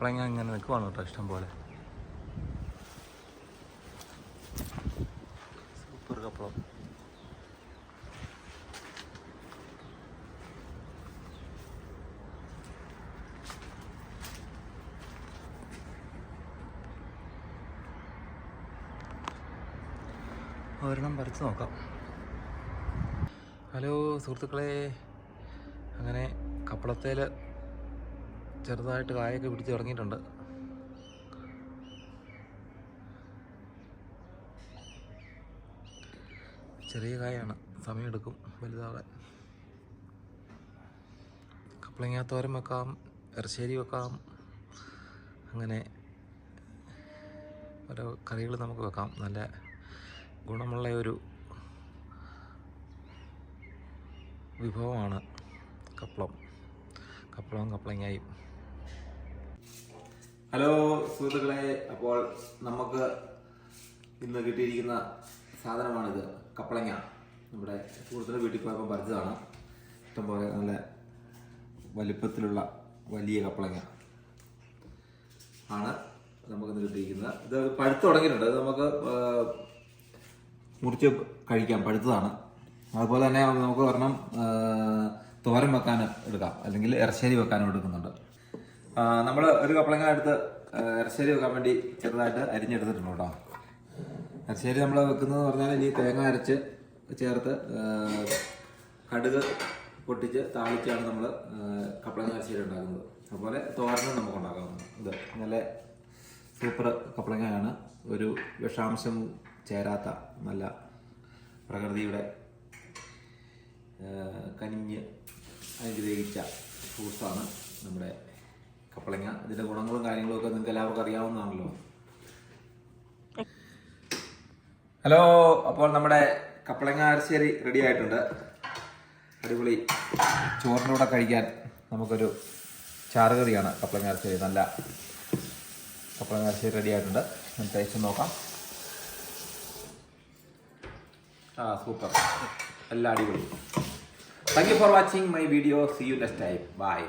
കപ്പളങ്ങ ഇങ്ങനെ നിൽക്കുവാണ് കേട്ടോ ഇഷ്ടം പോലെ. സൂപ്പർ കപ്പളം ഒരെണ്ണം പറിച്ച് നോക്കാം. ഹലോ സുഹൃത്തുക്കളെ. അങ്ങനെ കപ്പളത്തേൽ ചെറുതായിട്ട് കായൊക്കെ പിടിച്ച് തുടങ്ങിയിട്ടുണ്ട് ചെറിയ കായാണ്. സമയമെടുക്കും വലുതാകാൻ തോരൻ വെക്കാം ഇറശ്ശേരി വെക്കാം. അങ്ങനെ ഓരോ കറികൾ നമുക്ക് വെക്കാം. നല്ല ഗുണമുള്ള ഒരു വിഭവമാണ് കപ്പളം കപ്പളവും കപ്പളങ്ങായും ഹലോ സുഹൃത്തുക്കളെ അപ്പോൾ നമുക്ക് ഇന്ന് കിട്ടിയിരിക്കുന്ന സാധനമാണിത്. കപ്പളങ്ങ. നമ്മുടെ സുഹൃത്തുക്കളുടെ വീട്ടിൽ പോയപ്പോൾ പറിച്ചതാണ്. ഇഷ്ടംപോലെ നല്ല വലിപ്പത്തിലുള്ള വലിയ കപ്പളങ്ങ ആണ് നമുക്ക് ഇന്ന് കിട്ടിയിരിക്കുന്നത്. ഇത് പഴുത്ത് തുടങ്ങിയിട്ടുണ്ട്. ഇത് നമുക്ക് മുറിച്ച് കഴിക്കാം. പഴുത്തതാണ്. അതുപോലെ തന്നെ നമുക്ക് ഒരെണ്ണം തോരം തോരൻ വെക്കാൻ എടുക്കാം. അല്ലെങ്കിൽ ഇറശ്ശേരി വെക്കാനും എടുക്കുന്നുണ്ട്. നമ്മൾ ഒരു കപ്പളങ്ങ എടുത്ത് ഇറശ്ശേരി വെക്കാൻ വേണ്ടി ചെറുതായിട്ട് അരിഞ്ഞെടുത്തിട്ടുണ്ട് കേട്ടോ. ഇറശ്ശേരി നമ്മൾ വെക്കുന്നതെന്ന് പറഞ്ഞാൽ ഇനി തേങ്ങ അരച്ച് ചേർത്ത് കടുക് പൊട്ടിച്ച് താളിച്ചാണ് നമ്മൾ കപ്പളങ്ങ ഇറശ്ശേരി ഉണ്ടാക്കുന്നത്. അതുപോലെ തോരനും നമുക്ക് ഉണ്ടാക്കാവുന്നത് ഇത് നല്ല സൂപ്പർ കപ്പളങ്ങയാണ് ഒരു വിഷാംശം ചേരാത്ത നല്ല പ്രകൃതിയുടെ കനിഞ്ഞ് അനുഗ്രഹിച്ച ഫ്രൂട്ട്സാണ് നമ്മുടെ കപ്പളങ്ങ ഇതിന്റെ ഗുണങ്ങളും കാര്യങ്ങളും ഒക്കെ നിങ്ങൾക്ക് എല്ലാവർക്കും അറിയാവുന്നതാണല്ലോ. ഹലോ അപ്പോൾ നമ്മുടെ കപ്പളങ്ങ അരശ്ശേരി റെഡി ആയിട്ടുണ്ട്. അടിപൊളി. ചോറിന്റെ കൂടെ കഴിക്കാൻ നമുക്കൊരു ചാറുകറിയാണ് കപ്പളങ്ങ അരശ്ശേരി. നല്ല കപ്പളങ്ങ അരശ്ശേരി റെഡി ആയിട്ടുണ്ട്. നമുക്ക് ടേസ്റ്റ് നോക്കാം. ആ സൂപ്പർ എല്ലാ അടിപൊളി. Thank you for watching my video see you next time bye